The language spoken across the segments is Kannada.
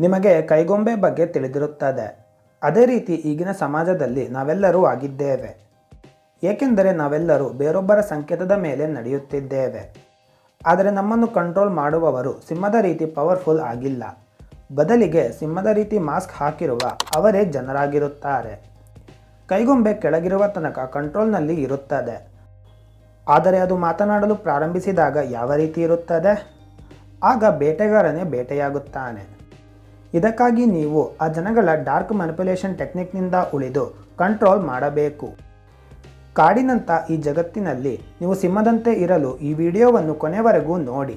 ನಿಮಗೆ ಕೈಗೊಂಬೆ ಬಗ್ಗೆ ತಿಳಿದಿರುತ್ತದೆ. ಅದೇ ರೀತಿ ಈಗಿನ ಸಮಾಜದಲ್ಲಿ ನಾವೆಲ್ಲರೂ ಆಗಿದ್ದೇವೆ. ಏಕೆಂದರೆ ನಾವೆಲ್ಲರೂ ಬೇರೊಬ್ಬರ ಸಂಕೇತದ ಮೇಲೆ ನಡೆಯುತ್ತಿದ್ದೇವೆ. ಆದರೆ ನಮ್ಮನ್ನು ಕಂಟ್ರೋಲ್ ಮಾಡುವವರು ಸಿಂಹದ ರೀತಿ ಪವರ್ಫುಲ್ ಆಗಿಲ್ಲ. ಬದಲಿಗೆ ಸಿಂಹದ ರೀತಿ ಮಾಸ್ಕ್ ಹಾಕಿರುವ ಅವರೇ ಜನರಾಗಿರುತ್ತಾರೆ. ಕೈಗೊಂಬೆ ಕೆಳಗಿರುವ ತನಕ ಕಂಟ್ರೋಲ್ನಲ್ಲಿ ಇರುತ್ತದೆ. ಆದರೆ ಅದು ಮಾತನಾಡಲು ಪ್ರಾರಂಭಿಸಿದಾಗ ಯಾವ ರೀತಿ ಇರುತ್ತದೆ? ಆಗ ಬೇಟೆಗಾರನೇ ಬೇಟೆಯಾಗುತ್ತಾನೆ. ಇದಕ್ಕಾಗಿ ನೀವು ಆ ಜನಗಳ ಡಾರ್ಕ್ ಮ್ಯಾನಿಪ್ಯುಲೇಷನ್ ಟೆಕ್ನಿಕ್ನಿಂದ ಉಳಿದು ಕಂಟ್ರೋಲ್ ಮಾಡಬೇಕು. ಕಾಡಿನಂಥ ಈ ಜಗತ್ತಿನಲ್ಲಿ ನೀವು ಸಿಂಹದಂತೆ ಇರಲು ಈ ವಿಡಿಯೋವನ್ನು ಕೊನೆವರೆಗೂ ನೋಡಿ.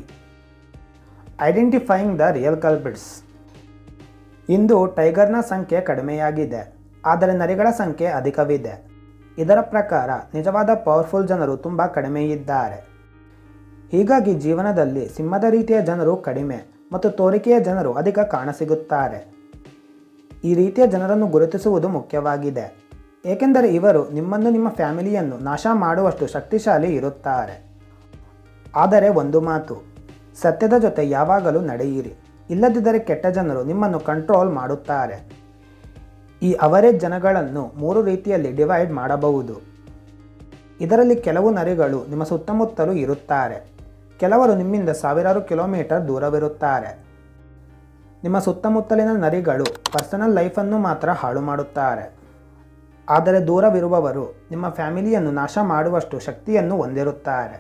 ಐಡೆಂಟಿಫೈಯಿಂಗ್ ದ ರಿಯಲ್ ಕಲ್ಬಿಟ್ಸ್ ಇಂದು ಟೈಗರ್ನ ಸಂಖ್ಯೆ ಕಡಿಮೆಯಾಗಿದೆ, ಆದರೆ ನರಿಗಳ ಸಂಖ್ಯೆ ಅಧಿಕವಿದೆ. ಇದರ ಪ್ರಕಾರ ನಿಜವಾದ ಪವರ್ಫುಲ್ ಜನರು ತುಂಬ ಕಡಿಮೆ ಇದ್ದಾರೆ ಹೀಗಾಗಿ ಜೀವನದಲ್ಲಿ ಸಿಂಹದ ರೀತಿಯ ಜನರು ಕಡಿಮೆ. ಮತ್ತು ತೋರಿಕೆಯ ಜನರು ಅಧಿಕ ಕಾಣಸಿಗುತ್ತಾರೆ. ಈ ರೀತಿಯ ಜನರನ್ನು ಗುರುತಿಸುವುದು ಮುಖ್ಯವಾಗಿದೆ. ಏಕೆಂದರೆ ಇವರು ನಿಮ್ಮನ್ನು ನಿಮ್ಮ ಫ್ಯಾಮಿಲಿಯನ್ನು ನಾಶ ಮಾಡುವಷ್ಟು ಶಕ್ತಿಶಾಲಿ ಇರುತ್ತಾರೆ. ಆದರೆ ಒಂದು ಮಾತು, ಸತ್ಯದ ಜೊತೆ ಯಾವಾಗಲೂ ನಡೆಯಿರಿ. ಇಲ್ಲದಿದ್ದರೆ ಕೆಟ್ಟ ಜನರು ನಿಮ್ಮನ್ನು ಕಂಟ್ರೋಲ್ ಮಾಡುತ್ತಾರೆ. ಈ ಅವರೇಜ್ ಜನಗಳನ್ನು ಮೂರು ರೀತಿಯಲ್ಲಿ ಡಿವೈಡ್ ಮಾಡಬಹುದು. ಇದರಲ್ಲಿ ಕೆಲವು ನರಿಗಳು ನಿಮ್ಮ ಸುತ್ತಮುತ್ತಲೂ ಇರುತ್ತಾರೆ. ಕೆಲವರು ನಿಮ್ಮಿಂದ ಸಾವಿರಾರು ಕಿಲೋಮೀಟರ್ ದೂರವಿರುತ್ತಾರೆ. ನಿಮ್ಮ ಸುತ್ತಮುತ್ತಲಿನ ನರಿಗಳು ಪರ್ಸನಲ್ ಲೈಫನ್ನು ಮಾತ್ರ ಹಾಳು ಮಾಡುತ್ತಾರೆ. ಆದರೆ ದೂರವಿರುವವರು ನಿಮ್ಮ ಫ್ಯಾಮಿಲಿಯನ್ನು ನಾಶ ಮಾಡುವಷ್ಟು ಶಕ್ತಿಯನ್ನು ಹೊಂದಿರುತ್ತಾರೆ.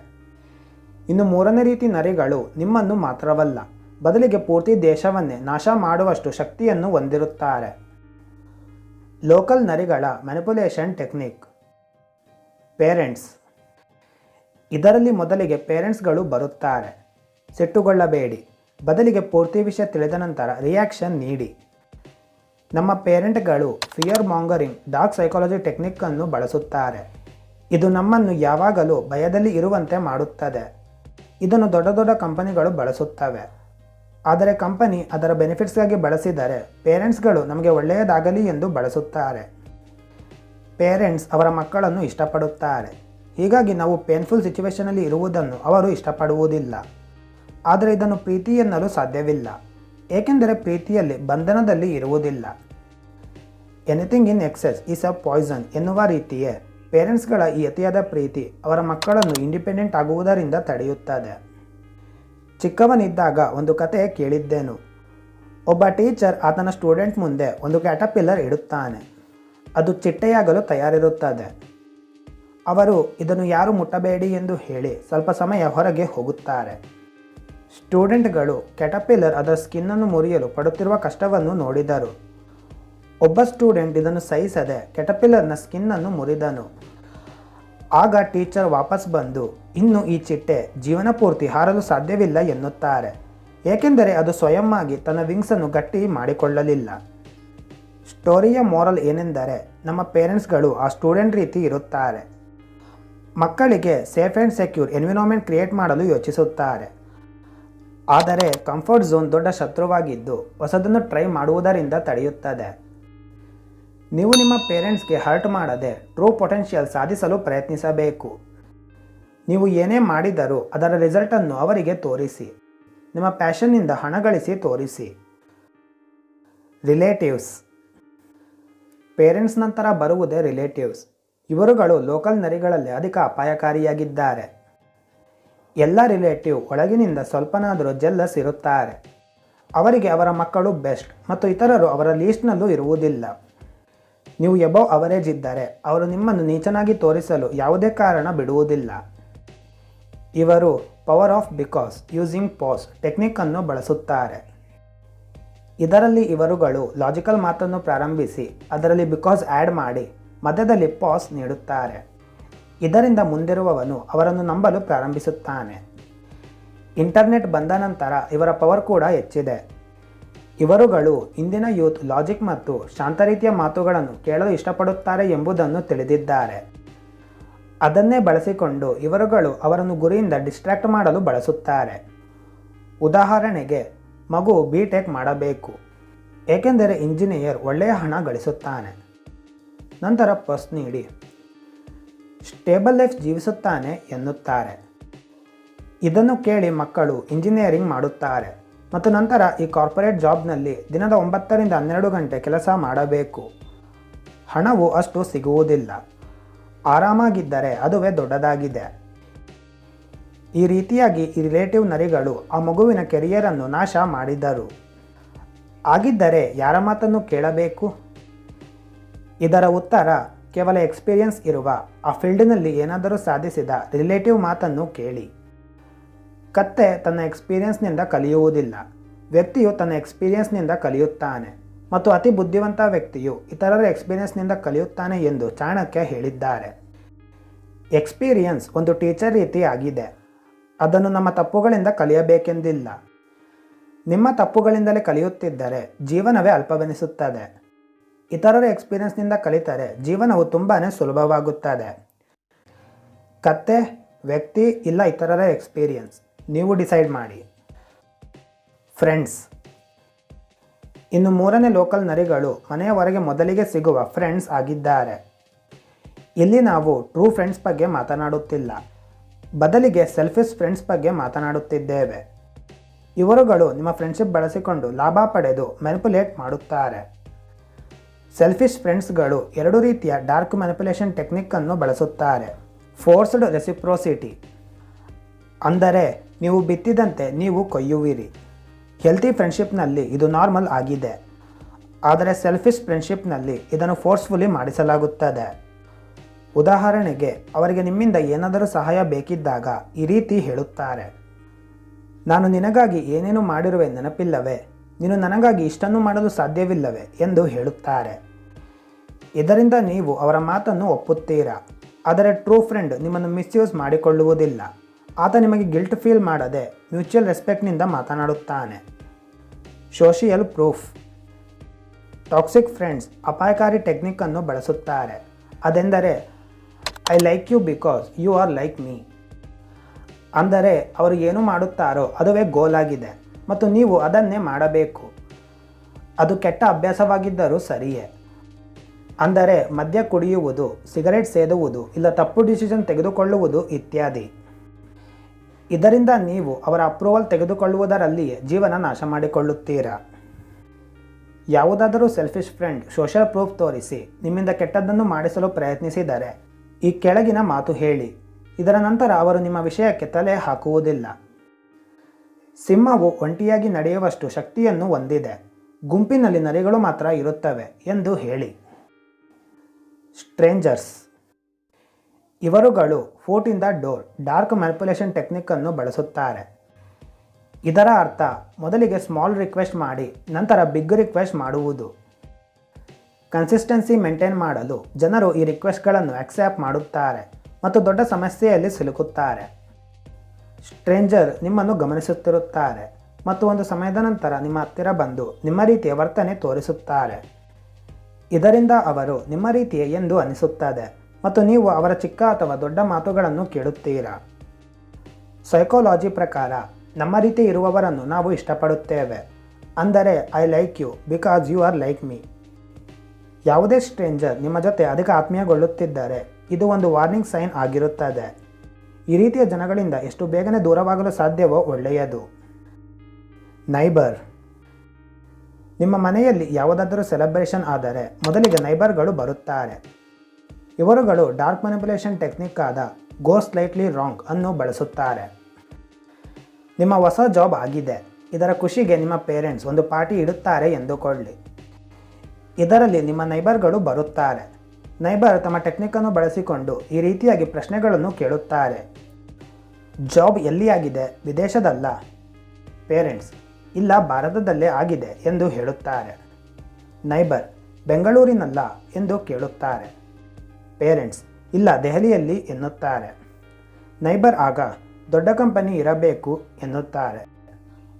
ಇನ್ನು ಮೂರನೇ ರೀತಿ ನರಿಗಳು ನಿಮ್ಮನ್ನು ಮಾತ್ರವಲ್ಲ, ಬದಲಿಗೆ ಪೂರ್ತಿ ದೇಶವನ್ನೇ ನಾಶ ಮಾಡುವಷ್ಟು ಶಕ್ತಿಯನ್ನು ಹೊಂದಿರುತ್ತಾರೆ. ಲೋಕಲ್ ನರಿಗಳ ಮ್ಯಾನಿಪುಲೇಷನ್ ಟೆಕ್ನಿಕ್. ಪೇರೆಂಟ್ಸ್ ಇದರಲ್ಲಿ ಮೊದಲಿಗೆ ಪೇರೆಂಟ್ಸ್ಗಳು ಬರುತ್ತಾರೆ. ಸಿಟ್ಟುಗೊಳ್ಳಬೇಡಿ. ಬದಲಿಗೆ ಪೂರ್ತಿ ವಿಷಯ ತಿಳಿದ ನಂತರ ರಿಯಾಕ್ಷನ್ ನೀಡಿ. ನಮ್ಮ ಪೇರೆಂಟ್ಗಳು ಫಿಯರ್ ಮಾಂಗರಿಂಗ್, ಡಾರ್ಕ್ ಸೈಕಾಲಜಿ ಟೆಕ್ನಿಕ್ಕನ್ನು ಬಳಸುತ್ತಾರೆ. ಇದು ನಮ್ಮನ್ನು ಯಾವಾಗಲೂ ಭಯದಲ್ಲಿ ಇರುವಂತೆ ಮಾಡುತ್ತದೆ. ಇದನ್ನು ದೊಡ್ಡ ದೊಡ್ಡ ಕಂಪನಿಗಳು ಬಳಸುತ್ತವೆ. ಆದರೆ ಕಂಪನಿ ಅದರ ಬೆನಿಫಿಟ್ಸ್ಗಾಗಿ ಬಳಸಿದರೆ ಪೇರೆಂಟ್ಸ್ಗಳು ನಮಗೆ ಒಳ್ಳೆಯದಾಗಲಿ ಎಂದು ಬಳಸುತ್ತಾರೆ. ಪೇರೆಂಟ್ಸ್ ಅವರ ಮಕ್ಕಳನ್ನು ಇಷ್ಟಪಡುತ್ತಾರೆ. ಹೀಗಾಗಿ ನಾವು ಪೇನ್ಫುಲ್ ಸಿಚುವೇಷನಲ್ಲಿ ಇರುವುದನ್ನು ಅವರು ಇಷ್ಟಪಡುವುದಿಲ್ಲ. ಆದರೆ ಇದನ್ನು ಪ್ರೀತಿ ಎನ್ನಲು ಸಾಧ್ಯವಿಲ್ಲ. ಏಕೆಂದರೆ ಪ್ರೀತಿಯಲ್ಲಿ ಬಂಧನದಲ್ಲಿ ಇರುವುದಿಲ್ಲ. Anything in excess is a poison ಎನ್ನುವ ರೀತಿಯೇ ಪೇರೆಂಟ್ಸ್ಗಳ ಈ ಅತಿಯಾದ ಪ್ರೀತಿ ಅವರ ಮಕ್ಕಳನ್ನು ಇಂಡಿಪೆಂಡೆಂಟ್ ಆಗುವುದರಿಂದ ತಡೆಯುತ್ತದೆ. ಚಿಕ್ಕವನಿದ್ದಾಗ ಒಂದು ಕತೆ ಕೇಳಿದ್ದೇನು. ಒಬ್ಬ ಟೀಚರ್ ಆತನ ಸ್ಟೂಡೆಂಟ್ ಮುಂದೆ ಒಂದು ಕ್ಯಾಟಪಿಲ್ಲರ್ ಇಡುತ್ತಾನೆ. ಅದು ಚಿಟ್ಟೆಯಾಗಲು ತಯಾರಿರುತ್ತದೆ. ಅವರು ಇದನ್ನು ಯಾರು ಮುಟ್ಟಬೇಡಿ ಎಂದು ಹೇಳಿ ಸ್ವಲ್ಪ ಸಮಯ ಹೊರಗೆ ಹೋಗುತ್ತಾರೆ. ಸ್ಟೂಡೆಂಟ್ಗಳು ಕೆಟಪಿಲ್ಲರ್ ಅದರ ಸ್ಕಿನ್ನನ್ನು ಮುರಿಯಲು ಪಡುತ್ತಿರುವ ಕಷ್ಟವನ್ನು ನೋಡಿದರು. ಒಬ್ಬ ಸ್ಟೂಡೆಂಟ್ ಇದನ್ನು ಸಹಿಸದೆ ಕೆಟಪಿಲ್ಲರ್ನ ಸ್ಕಿನ್ನನ್ನು ಮುರಿದನು. ಆಗ ಟೀಚರ್ ವಾಪಸ್ ಬಂದು, ಇನ್ನು ಈ ಚಿಟ್ಟೆ ಜೀವನ ಪೂರ್ತಿ ಹಾರಲು ಸಾಧ್ಯವಿಲ್ಲ ಎನ್ನುತ್ತಾರೆ. ಏಕೆಂದರೆ ಅದು ಸ್ವಯಂ ಆಗಿ ತನ್ನ ವಿಂಗ್ಸನ್ನು ಗಟ್ಟಿ ಮಾಡಿಕೊಳ್ಳಲಿಲ್ಲ. ಸ್ಟೋರಿಯ ಮೋರಲ್ ಏನೆಂದರೆ, ನಮ್ಮ ಪೇರೆಂಟ್ಸ್ಗಳು ಆ ಸ್ಟೂಡೆಂಟ್ ರೀತಿ ಇರುತ್ತಾರೆ. ಮಕ್ಕಳಿಗೆ safe and secure environment create ಮಾಡಲು ಯೋಚಿಸುತ್ತಾರೆ. ಆದರೆ ಕಂಫರ್ಟ್ ಝೋನ್ ದೊಡ್ಡ ಶತ್ರುವಾಗಿದ್ದು ಹೊಸದನ್ನು ಟ್ರೈ ಮಾಡುವುದರಿಂದ ತಡೆಯುತ್ತದೆ. ನೀವು ನಿಮ್ಮ ಪೇರೆಂಟ್ಸ್ಗೆ ಹರ್ಟ್ ಮಾಡದೆ ಟ್ರೂ ಪೊಟೆನ್ಷಿಯಲ್ ಸಾಧಿಸಲು ಪ್ರಯತ್ನಿಸಬೇಕು. ನೀವು ಏನೇ ಮಾಡಿದರೂ ಅದರ ರಿಸಲ್ಟನ್ನು ಅವರಿಗೆ ತೋರಿಸಿ. ನಿಮ್ಮ ಪ್ಯಾಷನ್ನಿಂದ ಹಣ ಗಳಿಸಿ ತೋರಿಸಿ. ರಿಲೇಟಿವ್ಸ್ ಪೇರೆಂಟ್ಸ್ ನಂತರ ಬರುವುದೇ ರಿಲೇಟಿವ್ಸ್ ಇವರುಗಳು ಲೋಕಲ್ ನರಿಗಳಲ್ಲಿ ಅಧಿಕ ಅಪಾಯಕಾರಿಯಾಗಿದ್ದಾರೆ. ಎಲ್ಲ ರಿಲೇಟಿವ್ ಒಳಗಿನಿಂದ ಸ್ವಲ್ಪನಾದರೂ ಜೆಲ್ಲಸ್ ಇರುತ್ತಾರೆ. ಅವರಿಗೆ ಅವರ ಮಕ್ಕಳು ಬೆಸ್ಟ್ ಮತ್ತು ಇತರರು ಅವರ ಲೀಸ್ಟ್ನಲ್ಲೂ ಇರುವುದಿಲ್ಲ. ನೀವು ಎಬವ್ ಅವರೇಜ್ ಇದ್ದರೆ ಅವರು ನಿಮ್ಮನ್ನು ನೀಚನಾಗಿ ತೋರಿಸಲು ಯಾವುದೇ ಕಾರಣ ಬಿಡುವುದಿಲ್ಲ. ಇವರು power of because using pass ಟೆಕ್ನಿಕ್ಕನ್ನು ಬಳಸುತ್ತಾರೆ. ಇದರಲ್ಲಿ ಇವರುಗಳು ಲಾಜಿಕಲ್ ಮಾತನ್ನು ಪ್ರಾರಂಭಿಸಿ ಅದರಲ್ಲಿ ಬಿಕಾಸ್ ಆ್ಯಡ್ ಮಾಡಿ ಮಧ್ಯದಲ್ಲಿ ಪಾಸ್ ನೀಡುತ್ತಾರೆ. ಇದರಿಂದ ಮುಂದಿರುವವನು ಅವರನ್ನು ನಂಬಲು ಪ್ರಾರಂಭಿಸುತ್ತಾನೆ. ಇಂಟರ್ನೆಟ್ ಬಂದ ನಂತರ ಇವರ ಪವರ್ ಕೂಡ ಹೆಚ್ಚಿದೆ. ಇವರುಗಳು ಇಂದಿನ ಯೂತ್ ಲಾಜಿಕ್ ಮತ್ತು ಶಾಂತ ರೀತಿಯ ಮಾತುಗಳನ್ನು ಕೇಳಲು ಇಷ್ಟಪಡುತ್ತಾರೆ ಎಂಬುದನ್ನು ತಿಳಿದಿದ್ದಾರೆ. ಅದನ್ನೇ ಬಳಸಿಕೊಂಡು ಇವರುಗಳು ಅವರನ್ನು ಗುರಿಯಿಂದ ಡಿಸ್ಟ್ರಾಕ್ಟ್ ಮಾಡಲು ಬಳಸುತ್ತಾರೆ. ಉದಾಹರಣೆಗೆ, ಮಗು ಬಿ ಟೆಕ್ ಮಾಡಬೇಕು. ಏಕೆಂದರೆ ಇಂಜಿನಿಯರ್ ಒಳ್ಳೆಯ ಹಣ ಗಳಿಸುತ್ತಾನೆ. ನಂತರ ಪರ್ಸ್ ನೀಡಿ. ಸ್ಟೇಬಲ್ ಲೈಫ್ ಜೀವಿಸುತ್ತಾನೆ ಎನ್ನುತ್ತಾರೆ. ಇದನ್ನು ಕೇಳಿ ಮಕ್ಕಳು ಇಂಜಿನಿಯರಿಂಗ್ ಮಾಡುತ್ತಾರೆ. ಮತ್ತು ನಂತರ ಈ ಕಾರ್ಪೊರೇಟ್ ಜಾಬ್ನಲ್ಲಿ ದಿನದ ಒಂಬತ್ತರಿಂದ ಹನ್ನೆರಡು ಗಂಟೆ ಕೆಲಸ ಮಾಡಬೇಕು. ಹಣವು ಅಷ್ಟು ಸಿಗುವುದಿಲ್ಲ. ಆರಾಮಾಗಿದ್ದರೆ ಅದುವೇ ದೊಡ್ಡದಾಗಿದೆ. ಈ ರೀತಿಯಾಗಿ ಈ ರಿಲೇಟಿವ್ ನರಿಗಳು ಆ ಮಗುವಿನ ಕೆರಿಯರನ್ನು ನಾಶ ಮಾಡಿದರು. ಆಗಿದ್ದರೆ ಯಾರ ಮಾತನ್ನು ಕೇಳಬೇಕು? ಇದರ ಉತ್ತರ, ಕೇವಲ ಎಕ್ಸ್ಪೀರಿಯನ್ಸ್ ಇರುವ, ಆ ಫೀಲ್ಡ್ನಲ್ಲಿ ಏನಾದರೂ ಸಾಧಿಸಿದ ರಿಲೇಟಿವ್ ಮಾತನ್ನು ಕೇಳಿ. ಕತ್ತೆ ತನ್ನ ಎಕ್ಸ್ಪೀರಿಯನ್ಸ್ನಿಂದ ಕಲಿಯುವುದಿಲ್ಲ. ವ್ಯಕ್ತಿಯು ತನ್ನ ಎಕ್ಸ್ಪೀರಿಯನ್ಸ್ನಿಂದ ಕಲಿಯುತ್ತಾನೆ ಮತ್ತು ಅತಿ ಬುದ್ಧಿವಂತ ವ್ಯಕ್ತಿಯು ಇತರರ ಎಕ್ಸ್ಪೀರಿಯನ್ಸ್ನಿಂದ ಕಲಿಯುತ್ತಾನೆ ಎಂದು ಚಾಣಕ್ಯ ಹೇಳಿದ್ದಾರೆ. ಎಕ್ಸ್ಪೀರಿಯನ್ಸ್ ಒಂದು ಟೀಚರ್ ರೀತಿ ಆಗಿದೆ ಅದನ್ನು ನಮ್ಮ ತಪ್ಪುಗಳಿಂದ ಕಲಿಯಬೇಕೆಂದಿಲ್ಲ. ನಿಮ್ಮ ತಪ್ಪುಗಳಿಂದಲೇ ಕಲಿಯುತ್ತಿದ್ದರೆ ಜೀವನವೇ ಅಲ್ಪವೆನಿಸುತ್ತದೆ. ಇತರರ ಎಕ್ಸ್ಪೀರಿಯನ್ಸ್ನಿಂದ ಕಲಿತರೆ ಜೀವನವು ತುಂಬಾ ಸುಲಭವಾಗುತ್ತದೆ. ಕತ್ತೆ, ವ್ಯಕ್ತಿ ಇಲ್ಲ ಇತರರ ಎಕ್ಸ್ಪೀರಿಯನ್ಸ್ ನೀವು ಡಿಸೈಡ್ ಮಾಡಿ. ಫ್ರೆಂಡ್ಸ್ ಇನ್ನು ಮೂರನೇ ಲೋಕಲ್ ನರಿಗಳು ಮನೆಯ ಮೊದಲಿಗೆ ಸಿಗುವ ಫ್ರೆಂಡ್ಸ್ ಆಗಿದ್ದಾರೆ. ಇಲ್ಲಿ ನಾವು ಟ್ರೂ ಫ್ರೆಂಡ್ಸ್ ಬಗ್ಗೆ ಮಾತನಾಡುತ್ತಿಲ್ಲ. ಬದಲಿಗೆ ಸೆಲ್ಫಿಶ್ ಫ್ರೆಂಡ್ಸ್ ಬಗ್ಗೆ ಮಾತನಾಡುತ್ತಿದ್ದೇವೆ. ಇವರುಗಳು ನಿಮ್ಮ ಫ್ರೆಂಡ್ಶಿಪ್ ಬಳಸಿಕೊಂಡು ಲಾಭ ಪಡೆದು ಮ್ಯಾನಿಪುಲೇಟ್ ಮಾಡುತ್ತಾರೆ. ಸೆಲ್ಫಿಶ್ ಫ್ರೆಂಡ್ಸ್ಗಳು ಎರಡು ರೀತಿಯ ಡಾರ್ಕ್ ಮ್ಯಾನಿಪುಲೇಷನ್ ಟೆಕ್ನಿಕ್ಕನ್ನು ಬಳಸುತ್ತಾರೆ. ಫೋರ್ಸ್ಡ್ ರೆಸಿಪ್ರೋಸಿಟಿ ಅಂದರೆ ನೀವು ಬಿತ್ತಿದಂತೆ ನೀವು ಕೊಯ್ಯುವಿರಿ. ಹೆಲ್ತಿ ಫ್ರೆಂಡ್ಶಿಪ್ನಲ್ಲಿ ಇದು ನಾರ್ಮಲ್ ಆಗಿದೆ. ಆದರೆ ಸೆಲ್ಫಿಶ್ ಫ್ರೆಂಡ್ಶಿಪ್ನಲ್ಲಿ ಇದನ್ನು ಫೋರ್ಸ್ಫುಲಿ ಮಾಡಿಸಲಾಗುತ್ತದೆ. ಉದಾಹರಣೆಗೆ, ಅವರಿಗೆ ನಿಮ್ಮಿಂದ ಏನಾದರೂ ಸಹಾಯ ಬೇಕಿದ್ದಾಗ ಈ ರೀತಿ ಹೇಳುತ್ತಾರೆ. ನಾನು ನಿನಗಾಗಿ ಏನೇನು ಮಾಡಿರುವೆ ನೆನಪಿಲ್ಲವೇ? ನೀನು ನನಗಾಗಿ ಇಷ್ಟನ್ನು ಮಾಡಲು ಸಾಧ್ಯವಿಲ್ಲವೇ? ಎಂದು ಹೇಳುತ್ತಾರೆ. ಇದರಿಂದ ನೀವು ಅವರ ಮಾತನ್ನು ಒಪ್ಪುತ್ತೀರಾ? ಆದರೆ ಟ್ರೂ ಫ್ರೆಂಡ್ ನಿಮ್ಮನ್ನು ಮಿಸ್ಯೂಸ್ ಮಾಡಿಕೊಳ್ಳುವುದಿಲ್ಲ. ಆತ ನಿಮಗೆ ಗಿಲ್ಟ್ ಫೀಲ್ ಮಾಡದೆ ಮ್ಯೂಚುವಲ್ ರೆಸ್ಪೆಕ್ಟ್ನಿಂದ ಮಾತನಾಡುತ್ತಾನೆ. ಸೋಷಿಯಲ್ ಪ್ರೂಫ್ ಟಾಕ್ಸಿಕ್ ಫ್ರೆಂಡ್ಸ್ ಅಪಾಯಕಾರಿ ಟೆಕ್ನಿಕ್ಕನ್ನು ಬಳಸುತ್ತಾರೆ. ಅದೆಂದರೆ I like you because you are like me ಅಂದರೆ, ಅವರು ಏನು ಮಾಡುತ್ತಾರೋ ಅದುವೇ ಗೋಲ್ ಆಗಿದೆ ಮತ್ತು ನೀವು ಅದನ್ನೇ ಮಾಡಬೇಕು. ಅದು ಕೆಟ್ಟ ಅಭ್ಯಾಸವಾಗಿದ್ದರೂ ಸರಿಯೇ. ಅಂದರೆ ಮದ್ಯ ಕುಡಿಯುವುದು, ಸಿಗರೆಟ್ ಸೇದುವುದು, ಇಲ್ಲ ತಪ್ಪು ಡಿಸಿಷನ್ ತೆಗೆದುಕೊಳ್ಳುವುದು ಇತ್ಯಾದಿ. ಇದರಿಂದ ನೀವು ಅವರ ಅಪ್ರೂವಲ್ ತೆಗೆದುಕೊಳ್ಳುವುದರಲ್ಲಿಯೇ ಜೀವನ ನಾಶ ಮಾಡಿಕೊಳ್ಳುತ್ತೀರಾ? ಯಾವುದಾದರೂ ಸೆಲ್ಫಿಶ್ ಫ್ರೆಂಡ್ ಸೋಷಲ್ ಪ್ರೂಫ್ ತೋರಿಸಿ ನಿಮ್ಮಿಂದ ಕೆಟ್ಟದ್ದನ್ನು ಮಾಡಿಸಲು ಪ್ರಯತ್ನಿಸಿದರೆ ಈ ಕೆಳಗಿನ ಮಾತು ಹೇಳಿ. ಇದರ ನಂತರ ಅವರು ನಿಮ್ಮ ವಿಷಯಕ್ಕೆ ತಲೆ ಹಾಕುವುದಿಲ್ಲ. ಸಿಂಹವು ಒಂಟಿಯಾಗಿ ನಡೆಯುವಷ್ಟು ಶಕ್ತಿಯನ್ನು ಹೊಂದಿದೆ. ಗುಂಪಿನಲ್ಲಿ ನರಿಗಳು ಮಾತ್ರ ಇರುತ್ತವೆ ಎಂದು ಹೇಳಿ. ಸ್ಟ್ರೇಂಜರ್ಸ್. ಇವರುಗಳು foot in door, dark manipulation ಟೆಕ್ನಿಕ್ಕನ್ನು ಬಳಸುತ್ತಾರೆ. ಇದರ ಅರ್ಥ, ಮೊದಲಿಗೆ ಸ್ಮಾಲ್ ರಿಕ್ವೆಸ್ಟ್ ಮಾಡಿ, ನಂತರ ಬಿಗ್ ರಿಕ್ವೆಸ್ಟ್ ಮಾಡುವುದು. ಕನ್ಸಿಸ್ಟೆನ್ಸಿ ಮೇಂಟೈನ್ ಮಾಡಲು ಜನರು ಈ ರಿಕ್ವೆಸ್ಟ್ಗಳನ್ನು ಆಕ್ಸೆಪ್ಟ್ ಮಾಡುತ್ತಾರೆ ಮತ್ತು ದೊಡ್ಡ ಸಮಸ್ಯೆಯಲ್ಲಿ ಸಿಲುಕುತ್ತಾರೆ. ಸ್ಟ್ರೇಂಜರ್ ನಿಮ್ಮನ್ನು ಗಮನಿಸುತ್ತಿರುತ್ತಾರೆ ಮತ್ತು ಒಂದು ಸಮಯದ ನಂತರ ನಿಮ್ಮ ಹತ್ತಿರ ಬಂದು ನಿಮ್ಮ ರೀತಿಯ ವರ್ತನೆ ತೋರಿಸುತ್ತಾರೆ. ಇದರಿಂದ ಅವರು ನಿಮ್ಮ ರೀತಿಯ ಎಂದು ಅನಿಸುತ್ತದೆ ಮತ್ತು ನೀವು ಅವರ ಚಿಕ್ಕ ಅಥವಾ ದೊಡ್ಡ ಮಾತುಗಳನ್ನು ಕೇಳುತ್ತೀರಾ? ಸೈಕೋಲಾಜಿ ಪ್ರಕಾರ, ನಮ್ಮ ರೀತಿ ಇರುವವರನ್ನು ನಾವು ಇಷ್ಟಪಡುತ್ತೇವೆ. ಅಂದರೆ I like you because you are like me ಯಾವುದೇ ಸ್ಟ್ರೇಂಜರ್ ನಿಮ್ಮ ಜೊತೆ ಅಧಿಕ ಆತ್ಮೀಯಗೊಳ್ಳುತ್ತಿದ್ದರೆ, ಇದು ಒಂದು ವಾರ್ನಿಂಗ್ ಸೈನ್ ಆಗಿರುತ್ತದೆ. ಈ ರೀತಿಯ ಜನಗಳಿಂದ ಎಷ್ಟು ಬೇಗನೆ ದೂರವಾಗಲು ಸಾಧ್ಯವೋ ಒಳ್ಳೆಯದು. ನೈಬರ್ ನಿಮ್ಮ ಮನೆಯಲ್ಲಿ ಯಾವುದಾದರೂ ಸೆಲೆಬ್ರೇಷನ್ ಆದರೆ ಮೊದಲಿಗೆ ನೈಬರ್ಗಳು ಬರುತ್ತಾರೆ. ಇವರುಗಳು ಡಾರ್ಕ್ ಮ್ಯಾನಿಪುಲೇಷನ್ ಟೆಕ್ನಿಕ್ ಆದ ಗೋ ಸ್ಲೈಟ್ಲಿ ರಾಂಗ್ ಅನ್ನು ಬಳಸುತ್ತಾರೆ. ನಿಮ್ಮ ಹೊಸ ಜಾಬ್ ಆಗಿದೆ. ಇದರ ಖುಷಿಗೆ ನಿಮ್ಮ ಪೇರೆಂಟ್ಸ್ ಒಂದು ಪಾರ್ಟಿ ಇಡುತ್ತಾರೆ ಎಂದುಕೊಳ್ಳಿ. ಇದರಲ್ಲಿ ನಿಮ್ಮ ನೈಬರ್ಗಳು ಬರುತ್ತಾರೆ. ನೈಬರ್ ತಮ್ಮ ಟೆಕ್ನಿಕನ್ನು ಬಳಸಿಕೊಂಡು ಈ ರೀತಿಯಾಗಿ ಪ್ರಶ್ನೆಗಳನ್ನು ಕೇಳುತ್ತಾರೆ. ಜಾಬ್ ಎಲ್ಲಿಯಾಗಿದೆ? ವಿದೇಶದಲ್ಲ. ಪೇರೆಂಟ್ಸ್ ಇಲ್ಲ ಭಾರತದಲ್ಲೇ ಆಗಿದೆ ಎಂದು ಹೇಳುತ್ತಾರೆ. ನೈಬರ್, ಬೆಂಗಳೂರಿನಲ್ಲ ಎಂದು ಕೇಳುತ್ತಾರೆ. ಪೇರೆಂಟ್ಸ್, ಇಲ್ಲ ದೆಹಲಿಯಲ್ಲಿ ಎನ್ನುತ್ತಾರೆ. ನೈಬರ್ ಆಗ ದೊಡ್ಡ ಕಂಪನಿ ಇರಬೇಕು ಎನ್ನುತ್ತಾರೆ.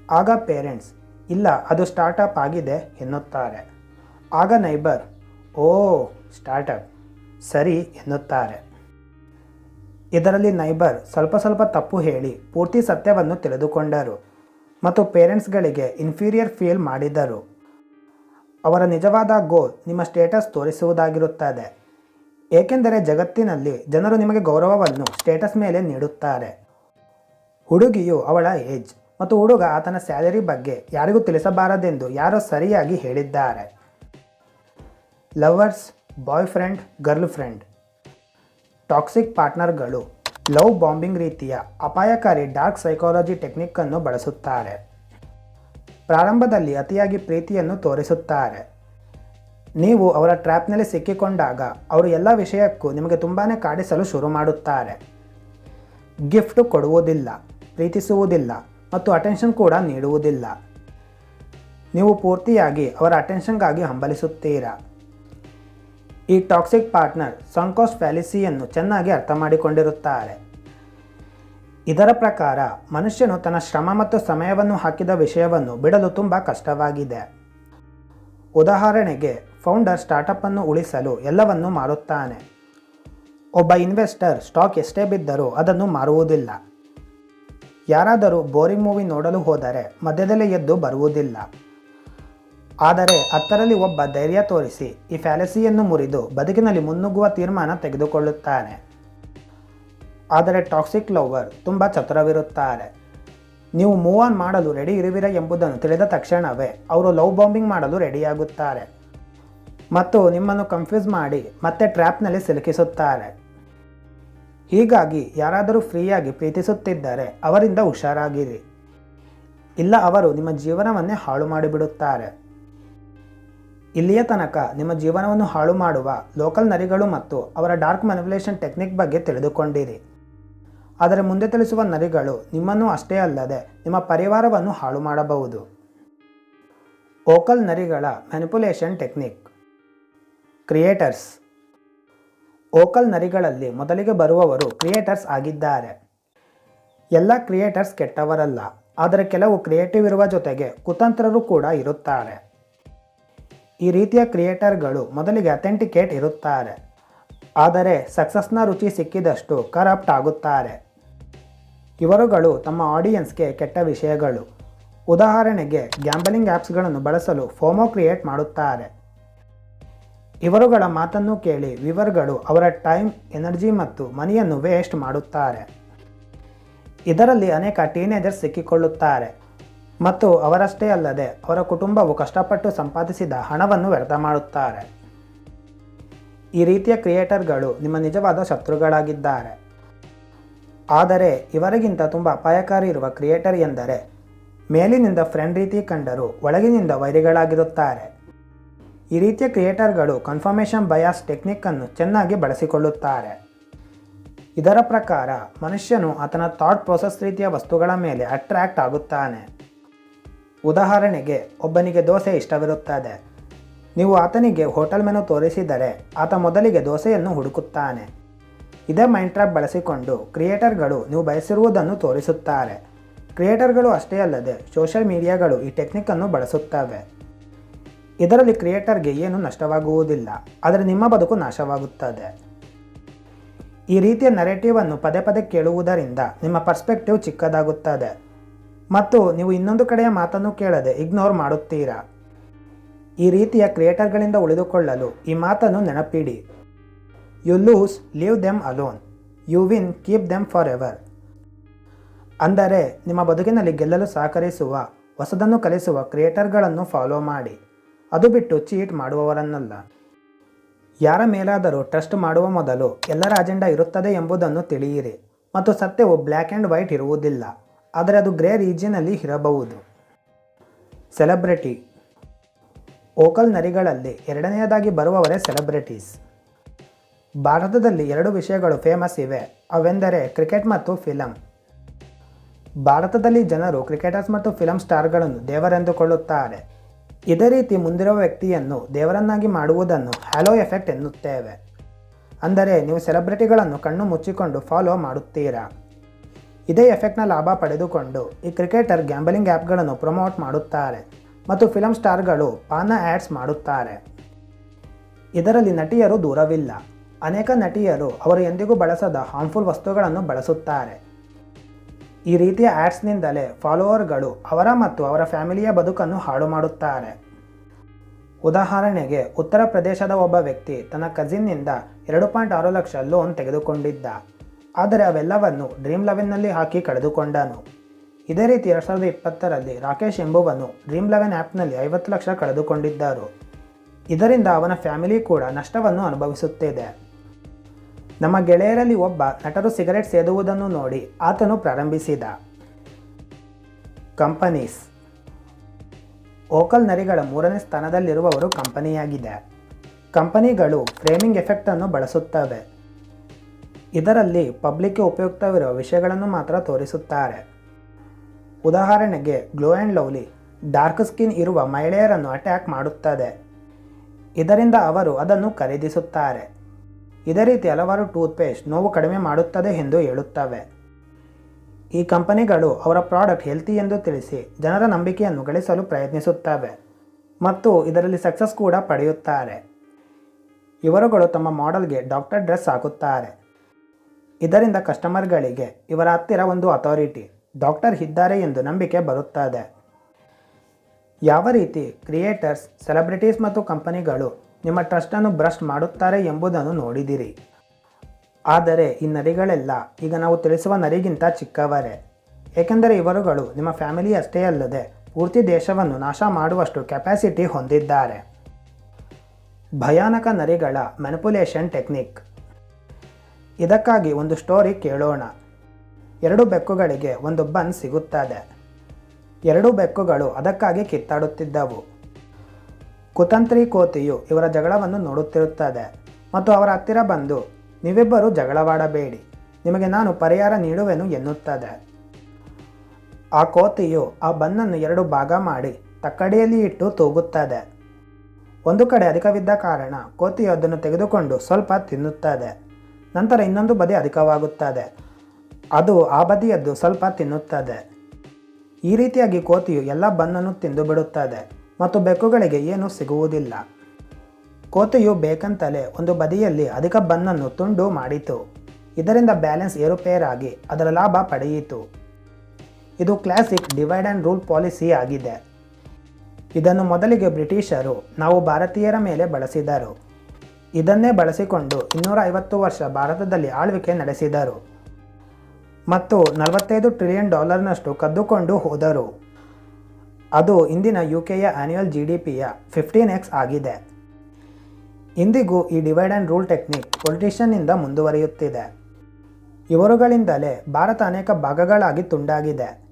ಆಗ ಪೇರೆಂಟ್ಸ್, ಇಲ್ಲ ಅದು ಸ್ಟಾರ್ಟಪ್ ಆಗಿದೆ ಎನ್ನುತ್ತಾರೆ. ಆಗ ನೈಬರ್, ಓ ಸ್ಟಾರ್ಟಪ್ ಸರಿ ಎನ್ನುತ್ತಾರೆ. ಇದರಲ್ಲಿ ನೈಬರ್ ಸ್ವಲ್ಪ ಸ್ವಲ್ಪ ತಪ್ಪು ಹೇಳಿ ಪೂರ್ತಿ ಸತ್ಯವನ್ನು ತಿಳಿದುಕೊಂಡರು. ಮತ್ತು ಪೇರೆಂಟ್ಸ್ಗಳಿಗೆ ಇನ್ಫೀರಿಯರ್ ಫೀಲ್ ಮಾಡಿದರು. ಅವರ ನಿಜವಾದ ಗೋಲ್ ನಿಮ್ಮ ಸ್ಟೇಟಸ್ ತೋರಿಸುವುದಾಗಿರುತ್ತದೆ. ಏಕೆಂದರೆ ಜಗತ್ತಿನಲ್ಲಿ ಜನರು ನಿಮಗೆ ಗೌರವವನ್ನು ಸ್ಟೇಟಸ್ ಮೇಲೆ ನೀಡುತ್ತಾರೆ. ಹುಡುಗಿಯು ಅವಳ ಏಜ್ ಮತ್ತು ಹುಡುಗ ಆತನ ಸ್ಯಾಲರಿ ಬಗ್ಗೆ ಯಾರಿಗೂ ತಿಳಿಸಬಾರದೆಂದು ಯಾರೋ ಸರಿಯಾಗಿ ಹೇಳಿದ್ದಾರೆ. Lovers boyfriend girlfriend toxic ಪಾರ್ಟ್ನರ್ಗಳು ಲವ್ ಬಾಂಬಿಂಗ್ ರೀತಿಯ ಅಪಾಯಕಾರಿ ಡಾರ್ಕ್ ಸೈಕಾಲಜಿ ಟೆಕ್ನಿಕ್ಕನ್ನು ಬಳಸುತ್ತಾರೆ. ಪ್ರಾರಂಭದಲ್ಲಿ ಅತಿಯಾಗಿ ಪ್ರೀತಿಯನ್ನು ತೋರಿಸುತ್ತಾರೆ. ನೀವು ಅವರ ಟ್ರ್ಯಾಪ್ನಲ್ಲಿ ಸಿಕ್ಕಿಕೊಂಡಾಗ ಅವರು ಎಲ್ಲ ವಿಷಯಕ್ಕೂ ನಿಮಗೆ ತುಂಬಾ ಕಾಡಿಸಲು ಶುರು ಮಾಡುತ್ತಾರೆ. ಗಿಫ್ಟ್ ಕೊಡುವುದಿಲ್ಲ, ಪ್ರೀತಿಸುವುದಿಲ್ಲ ಮತ್ತು ಅಟೆನ್ಷನ್ ಕೂಡ ನೀಡುವುದಿಲ್ಲ. ನೀವು ಪೂರ್ತಿಯಾಗಿ ಅವರ ಅಟೆನ್ಷನ್ಗಾಗಿ ಹಂಬಲಿಸುತ್ತೀರಾ? ಈ ಟಾಕ್ಸಿಕ್ ಪಾರ್ಟ್ನರ್ ಸಂಕೋಸ್ ಫ್ಯಾಲಿಸಿಯನ್ನು ಚೆನ್ನಾಗಿ ಅರ್ಥ ಮಾಡಿಕೊಂಡಿರುತ್ತಾರೆ ಇದರ ಪ್ರಕಾರ, ಮನುಷ್ಯನು ತನ್ನ ಶ್ರಮ ಮತ್ತು ಸಮಯವನ್ನು ಹಾಕಿದ ವಿಷಯವನ್ನು ಬಿಡಲು ತುಂಬ ಕಷ್ಟವಾಗಿದೆ. ಉದಾಹರಣೆಗೆ, ಫೌಂಡರ್ ಸ್ಟಾರ್ಟಪ್ ಅನ್ನು ಉಳಿಸಲು ಎಲ್ಲವನ್ನೂ ಮಾರುತ್ತಾನೆ. ಒಬ್ಬ ಇನ್ವೆಸ್ಟರ್ ಸ್ಟಾಕ್ ಎಷ್ಟೇ ಬಿದ್ದರೂ ಅದನ್ನು ಮಾರುವುದಿಲ್ಲ. ಯಾರಾದರೂ ಬೋರಿಂಗ್ ಮೂವಿ ನೋಡಲು ಹೋದರೆ ಮಧ್ಯದಲ್ಲೇ ಎದ್ದು ಬರುವುದಿಲ್ಲ. ಆದರೆ ಹತ್ತರಲ್ಲಿ ಒಬ್ಬ ಧೈರ್ಯ ತೋರಿಸಿ ಈ ಫ್ಯಾಲಸಿಯನ್ನು ಮುರಿದು ಬದುಕಿನಲ್ಲಿ ಮುನ್ನುಗ್ಗುವ ತೀರ್ಮಾನ ತೆಗೆದುಕೊಳ್ಳುತ್ತಾನೆ. ಆದರೆ ಟಾಕ್ಸಿಕ್ ಲವರ್ ತುಂಬ ಚತುರವಿರುತ್ತಾರೆ. ನೀವು ಮೂವ್ ಆನ್ ಮಾಡಲು ರೆಡಿ ಇರುವಿರ ಎಂಬುದನ್ನು ತಿಳಿದ ತಕ್ಷಣವೇ ಅವರು ಲವ್ ಬಾಂಬಿಂಗ್ ಮಾಡಲು ರೆಡಿಯಾಗುತ್ತಾರೆ. ಮತ್ತು ನಿಮ್ಮನ್ನು ಕನ್ಫ್ಯೂಸ್ ಮಾಡಿ ಮತ್ತೆ ಟ್ರ್ಯಾಪ್ನಲ್ಲಿ ಸಿಲುಕಿಸುತ್ತಾರೆ. ಹೀಗಾಗಿ ಯಾರಾದರೂ ಫ್ರೀಯಾಗಿ ಪ್ರೀತಿಸುತ್ತಿದ್ದರೆ ಅವರಿಂದ ಹುಷಾರಾಗಿರಿ. ಇಲ್ಲ ಅವರು ನಿಮ್ಮ ಜೀವನವನ್ನೇ ಹಾಳು ಮಾಡಿಬಿಡುತ್ತಾರೆ. ಇಲ್ಲಿಯ ತನಕ ನಿಮ್ಮ ಜೀವನವನ್ನು ಹಾಳು ಮಾಡುವ ಲೋಕಲ್ ನರಿಗಳು ಮತ್ತು ಅವರ ಡಾರ್ಕ್ ಮ್ಯಾನಿಪುಲೇಷನ್ ಟೆಕ್ನಿಕ್ ಬಗ್ಗೆ ತಿಳಿದುಕೊಂಡಿರಿ. ಆದರೆ ಮುಂದೆ ತಿಳಿಸುವ ನರಿಗಳು ನಿಮ್ಮನ್ನು ಅಷ್ಟೇ ಅಲ್ಲದೆ ನಿಮ್ಮ ಪರಿವಾರವನ್ನು ಹಾಳು ಮಾಡಬಹುದು. ಓಕಲ್ ನರಿಗಳ ಮ್ಯಾನಿಪುಲೇಷನ್ ಟೆಕ್ನಿಕ್ ಕ್ರಿಯೇಟರ್ಸ್ ಓಕಲ್ ನರಿಗಳಲ್ಲಿ ಮೊದಲಿಗೆ ಬರುವವರು ಕ್ರಿಯೇಟರ್ಸ್ ಆಗಿದ್ದಾರೆ. ಎಲ್ಲ ಕ್ರಿಯೇಟರ್ಸ್ ಕೆಟ್ಟವರಲ್ಲ, ಆದರೆ ಕೆಲವು ಕ್ರಿಯೇಟಿವ್ ಇರುವ ಜೊತೆಗೆ ಕುತಂತ್ರರು ಕೂಡ ಇರುತ್ತಾರೆ. ಈ ರೀತಿಯ ಕ್ರಿಯೇಟರ್ಗಳು ಮೊದಲಿಗೆ ಅಥೆಂಟಿಕೇಟ್ ಇರುತ್ತಾರೆ, ಆದರೆ ಸಕ್ಸಸ್ನ ರುಚಿ ಸಿಕ್ಕಿದಷ್ಟು ಕರಪ್ಟ್ ಆಗುತ್ತಾರೆ. ಇವರುಗಳು ತಮ್ಮ ಆಡಿಯನ್ಸ್ಗೆ ಕೆಟ್ಟ ವಿಷಯಗಳು, ಉದಾಹರಣೆಗೆ ಗ್ಯಾಂಬಲಿಂಗ್ ಆ್ಯಪ್ಸ್ಗಳನ್ನು ಬಳಸಲು ಫೋಮೋ ಕ್ರಿಯೇಟ್ ಮಾಡುತ್ತಾರೆ. ಇವರುಗಳ ಮಾತನ್ನು ಕೇಳಿ ವಿವರ್ಗಳು ಅವರ ಟೈಮ್, ಎನರ್ಜಿ ಮತ್ತು ಮನಿಯನ್ನು ವೇಸ್ಟ್ ಮಾಡುತ್ತಾರೆ. ಇದರಲ್ಲಿ ಅನೇಕ ಟೀನೇಜರ್ಸ್ ಸಿಕ್ಕಿಕೊಳ್ಳುತ್ತಾರೆ. ಮತ್ತು ಅವರಷ್ಟೇ ಅಲ್ಲದೆ ಅವರ ಕುಟುಂಬವು ಕಷ್ಟಪಟ್ಟು ಸಂಪಾದಿಸಿದ ಹಣವನ್ನು ವ್ಯರ್ಥ ಮಾಡುತ್ತಾರೆ. ಈ ರೀತಿಯ ಕ್ರಿಯೇಟರ್ಗಳು ನಿಮ್ಮ ನಿಜವಾದ ಶತ್ರುಗಳಾಗಿದ್ದಾರೆ. ಆದರೆ ಇವರಿಗಿಂತ ತುಂಬ ಅಪಾಯಕಾರಿ ಇರುವ ಕ್ರಿಯೇಟರ್ ಎಂದರೆ ಮೇಲಿನಿಂದ ಫ್ರೆಂಡ್ ರೀತಿ ಕಂಡರೂ ಒಳಗಿನಿಂದ ವೈರಿಗಳಾಗಿರುತ್ತಾರೆ. ಈ ರೀತಿಯ ಕ್ರಿಯೇಟರ್ಗಳು ಕನ್ಫರ್ಮೇಷನ್ ಬಯಾಸ್ ಟೆಕ್ನಿಕ್ಕನ್ನು ಚೆನ್ನಾಗಿ ಬಳಸಿಕೊಳ್ಳುತ್ತಾರೆ. ಇದರ ಪ್ರಕಾರ ಮನುಷ್ಯನು ಆತನ ಥಾಟ್ ಪ್ರೊಸೆಸ್ ರೀತಿಯ ವಸ್ತುಗಳ ಮೇಲೆ ಅಟ್ರಾಕ್ಟ್ ಆಗುತ್ತಾನೆ. ಉದಾಹರಣೆಗೆ, ಒಬ್ಬನಿಗೆ ದೋಸೆ ಇಷ್ಟವಿರುತ್ತದೆ. ನೀವು ಆತನಿಗೆ ಹೋಟೆಲ್ ಮೆನು ತೋರಿಸಿದರೆ, ಆತ ಮೊದಲಿಗೆ ದೋಸೆಯನ್ನು ಹುಡುಕುತ್ತಾನೆ. ಇದೇ ಮೈಂಡ್ ಟ್ರ್ಯಾಪ್ ಬಳಸಿಕೊಂಡು ಕ್ರಿಯೇಟರ್ಗಳು ನೀವು ಬಯಸಿರುವುದನ್ನು ತೋರಿಸುತ್ತಾರೆ. ಕ್ರಿಯೇಟರ್ಗಳು ಅಷ್ಟೇ ಅಲ್ಲದೆ, ಸೋಷಿಯಲ್ ಮೀಡಿಯಾಗಳು ಈ ಟೆಕ್ನಿಕ್ಕನ್ನು ಬಳಸುತ್ತವೆ. ಇದರಲ್ಲಿ ಕ್ರಿಯೇಟರ್ಗೆ ಏನೂ ನಷ್ಟವಾಗುವುದಿಲ್ಲ, ಆದರೆ ನಿಮ್ಮ ಬದುಕು ನಾಶವಾಗುತ್ತದೆ. ಈ ರೀತಿಯ ನರೇಟಿವನ್ನು ಪದೇ ಪದೇ ಕೇಳುವುದರಿಂದ ನಿಮ್ಮ ಪರ್ಸ್ಪೆಕ್ಟಿವ್ ಚಿಕ್ಕದಾಗುತ್ತದೆ. ಮತ್ತು ನೀವು ಇನ್ನೊಂದು ಕಡೆಯ ಮಾತನ್ನು ಕೇಳದೆ ಇಗ್ನೋರ್ ಮಾಡುತ್ತೀರಾ? ಈ ರೀತಿಯ ಕ್ರಿಯೇಟರ್ಗಳಿಂದ ಉಳಿದುಕೊಳ್ಳಲು ಈ ಮಾತನ್ನು ನೆನಪಿಡಿ. You lose leave them alone you win keep them forever ಅಂದರೆ ನಿಮ್ಮ ಬದುಕಿನಲ್ಲಿ ಗೆಲ್ಲಲು ಸಹಕರಿಸುವ, ಹೊಸದನ್ನು ಕಲಿಸುವ ಕ್ರಿಯೇಟರ್ಗಳನ್ನು ಫಾಲೋ ಮಾಡಿ. ಅದು ಬಿಟ್ಟು ಚೀಟ್ ಮಾಡುವವರನ್ನಲ್ಲ. ಯಾರ ಮೇಲಾದರೂ ಟ್ರಸ್ಟ್ ಮಾಡುವ ಮೊದಲು ಎಲ್ಲರ ಅಜೆಂಡಾ ಇರುತ್ತದೆ ಎಂಬುದನ್ನು ತಿಳಿಯಿರಿ. ಮತ್ತು ಸತ್ಯವು ಬ್ಲ್ಯಾಕ್ ಆ್ಯಂಡ್ ವೈಟ್ ಇರುವುದಿಲ್ಲ. ಆದರೆ ಅದು ಗ್ರೇ ರೀಜಿಯನಲ್ಲಿ ಇರಬಹುದು. ಸೆಲೆಬ್ರಿಟಿ. ಓಕಲ್ ನರಿಗಳಲ್ಲಿ ಎರಡನೆಯದಾಗಿ ಬರುವವರೇ ಸೆಲೆಬ್ರಿಟೀಸ್. ಭಾರತದಲ್ಲಿ ಎರಡು ವಿಷಯಗಳು ಫೇಮಸ್ ಇವೆ. ಅವೆಂದರೆ ಕ್ರಿಕೆಟ್ ಮತ್ತು ಫಿಲಂ. ಭಾರತದಲ್ಲಿ ಜನರು ಕ್ರಿಕೆಟರ್ಸ್ ಮತ್ತು ಫಿಲಂ ಸ್ಟಾರ್ಗಳನ್ನು ದೇವರೆಂದುಕೊಳ್ಳುತ್ತಾರೆ. ಇದೇ ರೀತಿ ಮುಂದಿರುವ ವ್ಯಕ್ತಿಯನ್ನು ದೇವರನ್ನಾಗಿ ಮಾಡುವುದನ್ನು ಹ್ಯಾಲೋ ಎಫೆಕ್ಟ್ ಎನ್ನುತ್ತೇವೆ. ಅಂದರೆ ನೀವು ಸೆಲೆಬ್ರಿಟಿಗಳನ್ನು ಕಣ್ಣು ಮುಚ್ಚಿಕೊಂಡು ಫಾಲೋ ಮಾಡುತ್ತೀರಾ? ಇದೇ ಎಫೆಕ್ಟ್ನ ಲಾಭ ಪಡೆದುಕೊಂಡು ಈ ಕ್ರಿಕೆಟರ್ ಗ್ಯಾಂಬಲಿಂಗ್ ಆ್ಯಪ್ಗಳನ್ನು ಪ್ರಮೋಟ್ ಮಾಡುತ್ತಾರೆ ಮತ್ತು ಫಿಲಂ ಸ್ಟಾರ್ಗಳು ಪಾನ ಆ್ಯಡ್ಸ್ ಮಾಡುತ್ತಾರೆ. ಇದರಲ್ಲಿ ನಟಿಯರು ದೂರವಿಲ್ಲ. ಅನೇಕ ನಟಿಯರು ಅವರು ಎಂದಿಗೂ ಬಳಸದ ಹಾರ್ಮ್ಫುಲ್ ವಸ್ತುಗಳನ್ನು ಬಳಸುತ್ತಾರೆ. ಈ ರೀತಿಯ ಆ್ಯಡ್ಸ್ನಿಂದಲೇ ಫಾಲೋವರ್ಗಳು ಅವರ ಮತ್ತು ಅವರ ಫ್ಯಾಮಿಲಿಯ ಬದುಕನ್ನು ಹಾಳು ಮಾಡುತ್ತಾರೆ. ಉದಾಹರಣೆಗೆ, ಉತ್ತರ ಪ್ರದೇಶದ ಒಬ್ಬ ವ್ಯಕ್ತಿ ತನ್ನ ಕಸಿನ್ನಿಂದ ಎರಡು ಪಾಯಿಂಟ್ ಆರು ಲಕ್ಷ ಲೋನ್ ತೆಗೆದುಕೊಂಡಿದ್ದ. ಆದರೆ ಅವೆಲ್ಲವನ್ನು ಡ್ರೀಮ್ ಲೆವೆನ್ನಲ್ಲಿ ಹಾಕಿ ಕಳೆದುಕೊಂಡನು. ಇದೇ ರೀತಿ ಎರಡು ಸಾವಿರದ ಇಪ್ಪತ್ತರಲ್ಲಿ ರಾಕೇಶ್ ಎಂಬುವನು ಡ್ರೀಮ್ ಲೆವೆನ್ ಆ್ಯಪ್ನಲ್ಲಿ ಐವತ್ತು ಲಕ್ಷ ಕಳೆದುಕೊಂಡಿದ್ದರು. ಇದರಿಂದ ಅವನ ಫ್ಯಾಮಿಲಿ ಕೂಡ ನಷ್ಟವನ್ನು ಅನುಭವಿಸುತ್ತಿದೆ. ನಮ್ಮ ಗೆಳೆಯರಲ್ಲಿ ಒಬ್ಬ ನಟರು ಸಿಗರೆಟ್ ಸೇದುವುದನ್ನು ನೋಡಿ ಆತನು ಪ್ರಾರಂಭಿಸಿದ. ಕಂಪನೀಸ್ ಓಕಲ್ ನರಿಗಳ ಮೂರನೇ ಸ್ಥಾನದಲ್ಲಿರುವವರು ಕಂಪನಿಯಾಗಿದೆ. ಕಂಪನಿಗಳು ಫ್ರೇಮಿಂಗ್ ಎಫೆಕ್ಟನ್ನು ಬಳಸುತ್ತವೆ. ಇದರಲ್ಲಿ ಪಬ್ಲಿಕ್ಗೆ ಉಪಯುಕ್ತವಿರುವ ವಿಷಯಗಳನ್ನು ಮಾತ್ರ ತೋರಿಸುತ್ತಾರೆ. ಉದಾಹರಣೆಗೆ, glow and lovely, dark skin ಇರುವ ಮಹಿಳೆಯರನ್ನು ಅಟ್ಯಾಕ್ ಮಾಡುತ್ತದೆ. ಇದರಿಂದ ಅವರು ಅದನ್ನು ಖರೀದಿಸುತ್ತಾರೆ. ಇದೇ ರೀತಿ ಹಲವಾರು ಟೂತ್ಪೇಸ್ಟ್ ನೋವು ಕಡಿಮೆ ಮಾಡುತ್ತದೆ ಎಂದು ಹೇಳುತ್ತವೆ. ಈ ಕಂಪನಿಗಳು ಅವರ ಪ್ರಾಡಕ್ಟ್ ಹೆಲ್ತಿ ಎಂದು ತಿಳಿಸಿ ಜನರ ನಂಬಿಕೆಯನ್ನು ಗಳಿಸಲು ಪ್ರಯತ್ನಿಸುತ್ತವೆ ಮತ್ತು ಇದರಲ್ಲಿ ಸಕ್ಸಸ್ ಕೂಡ ಪಡೆಯುತ್ತಾರೆ. ಇವರುಗಳು ತಮ್ಮ ಮಾಡೆಲ್ಗೆ ಡಾಕ್ಟರ್ ಡ್ರೆಸ್ ಹಾಕುತ್ತಾರೆ. ಇದರಿಂದ ಕಸ್ಟಮರ್ಗಳಿಗೆ ಇವರ ಹತ್ತಿರ ಒಂದು ಅಥಾರಿಟಿ, ಡಾಕ್ಟರ್ ಇದ್ದಾರೆ ಎಂದು ನಂಬಿಕೆ ಬರುತ್ತದೆ. ಯಾವ ರೀತಿ ಕ್ರಿಯೇಟರ್ಸ್, ಸೆಲೆಬ್ರಿಟೀಸ್ ಮತ್ತು ಕಂಪನಿಗಳು ನಿಮ್ಮ ಟ್ರಸ್ಟನ್ನು ಬ್ರಸ್ಟ್ ಮಾಡುತ್ತಾರೆ ಎಂಬುದನ್ನು ನೋಡಿದಿರಿ. ಆದರೆ ಈ ನರಿಗಳೆಲ್ಲ ಈಗ ನಾವು ತಿಳಿಸುವ ನರಿಗಿಂತ ಚಿಕ್ಕವರೇ. ಏಕೆಂದರೆ ಇವರುಗಳು ನಿಮ್ಮ ಫ್ಯಾಮಿಲಿ ಅಷ್ಟೇ ಅಲ್ಲದೆ ಪೂರ್ತಿ ದೇಶವನ್ನು ನಾಶ ಮಾಡುವಷ್ಟು ಕೆಪ್ಯಾಸಿಟಿ ಹೊಂದಿದ್ದಾರೆ. ಭಯಾನಕ ನರಿಗಳ ಮ್ಯಾನಿಪುಲೇಷನ್ ಟೆಕ್ನಿಕ್ ಇದಕ್ಕಾಗಿ ಒಂದು ಸ್ಟೋರಿ ಕೇಳೋಣ. ಎರಡು ಬೆಕ್ಕುಗಳಿಗೆ ಒಂದು ಬನ್ ಸಿಗುತ್ತದೆ. ಎರಡು ಬೆಕ್ಕುಗಳು ಅದಕ್ಕಾಗಿ ಕಿತ್ತಾಡುತ್ತಿದ್ದವು. ಕುತಂತ್ರಿ ಕೋತಿಯು ಇವರ ಜಗಳವನ್ನು ನೋಡುತ್ತಿರುತ್ತದೆ ಮತ್ತು ಅವರ ಹತ್ತಿರ ಬಂದು, ನೀವಿಬ್ಬರೂ ಜಗಳವಾಡಬೇಡಿ. ನಿಮಗೆ ನಾನು ಪರಿಹಾರ ನೀಡುವೆನು ಎನ್ನುತ್ತದೆ. ಆ ಕೋತಿಯು ಆ ಬನ್ನನ್ನು ಎರಡು ಭಾಗ ಮಾಡಿ ತಕ್ಕಡಿಯಲ್ಲಿ ಇಟ್ಟು ತೂಗುತ್ತದೆ. ಒಂದು ಕಡೆ ಅಧಿಕವಿದ್ದ ಕಾರಣ ಕೋತಿಯು ಅದನ್ನು ತೆಗೆದುಕೊಂಡು ಸ್ವಲ್ಪ ತಿನ್ನುತ್ತದೆ. ನಂತರ ಇನ್ನೊಂದು ಬದಿ ಅಧಿಕವಾಗುತ್ತದೆ. ಅದು ಆ ಬದಿಯದ್ದು ಸ್ವಲ್ಪ ತಿನ್ನುತ್ತದೆ. ಈ ರೀತಿಯಾಗಿ ಕೋತಿಯು ಎಲ್ಲ ಬನ್ನನ್ನು ತಿಂದು ಬಿಡುತ್ತದೆ ಮತ್ತು ಬೆಕ್ಕುಗಳಿಗೆ ಏನೂ ಸಿಗುವುದಿಲ್ಲ. ಕೋತಿಯು ಬೇಕಂತಲೇ ಒಂದು ಬದಿಯಲ್ಲಿ ಅಧಿಕ ಬನ್ನನ್ನು ತುಂಡು ಮಾಡಿತು. ಇದರಿಂದ ಬ್ಯಾಲೆನ್ಸ್ ಏರುಪೇರಾಗಿ ಅದರ ಲಾಭ ಪಡೆಯಿತು. ಇದು classic divide and rule policy ಆಗಿದೆ. ಇದನ್ನು ಮೊದಲಿಗೆ ಬ್ರಿಟಿಷರು, ನಾವು ಭಾರತೀಯರ ಮೇಲೆ ಬಳಸಿದರು. ಇದನ್ನೇ ಬಳಸಿಕೊಂಡು ಇನ್ನೂರ ಐವತ್ತು ವರ್ಷ ಭಾರತದಲ್ಲಿ ಆಳ್ವಿಕೆ ನಡೆಸಿದರು ಮತ್ತು ನಲವತ್ತೈದು ಟ್ರಿಲಿಯನ್ ಡಾಲರ್ನಷ್ಟು ಕದ್ದುಕೊಂಡು ಹೋದರು. ಅದು ಇಂದಿನ ಯು ಕೆಯ ಆನ್ಯುವಲ್ ಜಿ ಡಿ ಪಿಯ ಫಿಫ್ಟೀನ್ ಎಕ್ಸ್ ಆಗಿದೆ. ಇಂದಿಗೂ ಈ ಡಿವೈಡ್ ಆ್ಯಂಡ್ ರೂಲ್ ಟೆಕ್ನಿಕ್ ಪೊಲಿಟಿಷಿಯನ್ನಿಂದ ಮುಂದುವರಿಯುತ್ತಿದೆ. ಇವರುಗಳಿಂದಲೇ ಭಾರತ ಅನೇಕ ಭಾಗಗಳಾಗಿ ತುಂಡಾಗಿದೆ.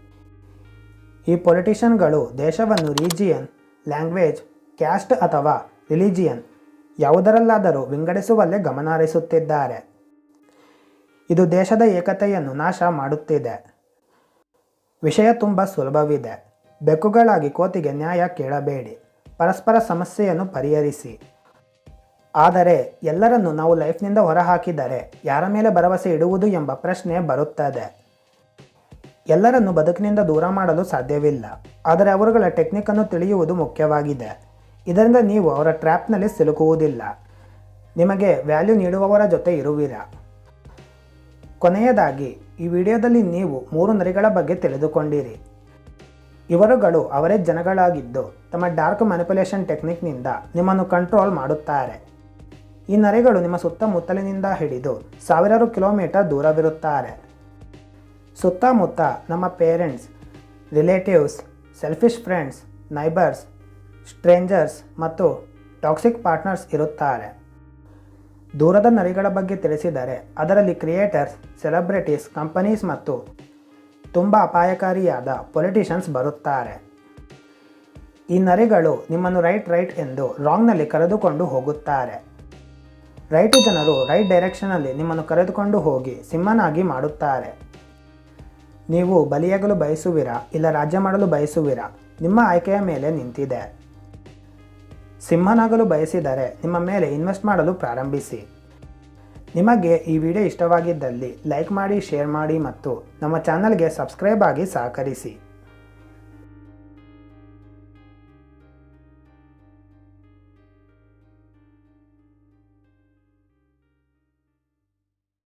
ಈ ಪೊಲಿಟಿಷಿಯನ್ಗಳು ದೇಶವನ್ನು ರೀಜಿಯನ್ ಲ್ಯಾಂಗ್ವೇಜ್ ಕ್ಯಾಸ್ಟ್ ಅಥವಾ ರಿಲಿಜಿಯನ್ ಯಾವುದರಲ್ಲಾದರೂ ವಿಂಗಡಿಸುವಲ್ಲೇ ಗಮನ ಹರಿಸುತ್ತಿದ್ದಾರೆ ಇದು ದೇಶದ ಏಕತೆಯನ್ನು ನಾಶ ಮಾಡುತ್ತಿದೆ. ವಿಷಯ ತುಂಬ ಸುಲಭವಿದೆ. ಬೆಕ್ಕುಗಳಾಗಿ ಕೋತಿಗೆ ನ್ಯಾಯ ಕೇಳಬೇಡಿ. ಪರಸ್ಪರ ಸಮಸ್ಯೆಯನ್ನು ಪರಿಹರಿಸಿ. ಆದರೆ ಎಲ್ಲರನ್ನು ನಾವು ಲೈಫ್ನಿಂದ ಹೊರಹಾಕಿದರೆ ಯಾರ ಮೇಲೆ ಭರವಸೆ ಇಡುವುದು ಎಂಬ ಪ್ರಶ್ನೆ ಬರುತ್ತದೆ. ಎಲ್ಲರನ್ನು ಬದುಕಿನಿಂದ ದೂರ ಮಾಡಲು ಸಾಧ್ಯವಿಲ್ಲ. ಆದರೆ ಅವರುಗಳ ಟೆಕ್ನಿಕನ್ನು ತಿಳಿಯುವುದು ಮುಖ್ಯವಾಗಿದೆ. ಇದರಿಂದ ನೀವು ಅವರ ಟ್ರ್ಯಾಪ್ನಲ್ಲಿ ಸಿಲುಕುವುದಿಲ್ಲ. ನಿಮಗೆ ವ್ಯಾಲ್ಯೂ ನೀಡುವವರ ಜೊತೆ ಇರುವಿರ. ಕೊನೆಯದಾಗಿ, ಈ ವಿಡಿಯೋದಲ್ಲಿ ನೀವು ಮೂರು ನರಿಗಳ ಬಗ್ಗೆ ತಿಳಿದುಕೊಂಡಿರಿ. ಇವರುಗಳು ಅವರೇ ಜನಗಳಾಗಿದ್ದು, ತಮ್ಮ ಡಾರ್ಕ್ ಮ್ಯಾನಿಪುಲೇಷನ್ ಟೆಕ್ನಿಕ್ನಿಂದ ನಿಮ್ಮನ್ನು ಕಂಟ್ರೋಲ್ ಮಾಡುತ್ತಾರೆ. ಈ ನರಿಗಳು ನಿಮ್ಮ ಸುತ್ತಮುತ್ತಲಿನಿಂದ ಹಿಡಿದು ಸಾವಿರಾರು ಕಿಲೋಮೀಟರ್ ದೂರವಿರುತ್ತಾರೆ. ಸುತ್ತಮುತ್ತ ನಮ್ಮ parents, relatives, selfish friends, neighbours strangers ಮತ್ತು ಟಾಕ್ಸಿಕ್ ಪಾರ್ಟ್ನರ್ಸ್ ಇರುತ್ತಾರೆ. ದೂರದ ನರಿಗಳ ಬಗ್ಗೆ ತಿಳಿಸಿದರೆ, ಅದರಲ್ಲಿ ಕ್ರಿಯೇಟರ್ಸ್, ಸೆಲೆಬ್ರಿಟೀಸ್, ಕಂಪನೀಸ್ ಮತ್ತು ತುಂಬ ಅಪಾಯಕಾರಿಯಾದ ಪೊಲಿಟಿಷನ್ಸ್ ಬರುತ್ತಾರೆ. ಈ ನರಿಗಳು ನಿಮ್ಮನ್ನು ರೈಟ್ ರೈಟ್ ಎಂದು ರಾಂಗ್ನಲ್ಲಿ ಕರೆದುಕೊಂಡು ಹೋಗುತ್ತಾರೆ. ರೈಟ್ ಜನರು ರೈಟ್ ಡೈರೆಕ್ಷನಲ್ಲಿ ನಿಮ್ಮನ್ನು ಕರೆದುಕೊಂಡು ಹೋಗಿ ಸಿಂಹನಾಗಿ ಮಾಡುತ್ತಾರೆ. ನೀವು ಬಲಿಯಾಗಲು ಬಯಸುವಿರಾ ಇಲ್ಲ ರಾಜ್ಯ ಮಾಡಲು ಬಯಸುವಿರಾ? ನಿಮ್ಮ ಆಯ್ಕೆಯ ಮೇಲೆ ನಿಂತಿದೆ. ಸಿಂಹನಾಗಲು ಬಯಸಿದರೆ ನಿಮ್ಮ ಮೇಲೆ ಇನ್ವೆಸ್ಟ್ ಮಾಡಲು ಪ್ರಾರಂಭಿಸಿ. ನಿಮಗೆ ಈ ವಿಡಿಯೋ ಇಷ್ಟವಾಗಿದ್ದಲ್ಲಿ ಲೈಕ್ ಮಾಡಿ ಶೇರ್ ಮಾಡಿ ಮತ್ತು ನಮ್ಮ ಚಾನಲ್ಗೆ ಸಬ್ಸ್ಕ್ರೈಬ್ ಆಗಿ ಸಹಕರಿಸಿ.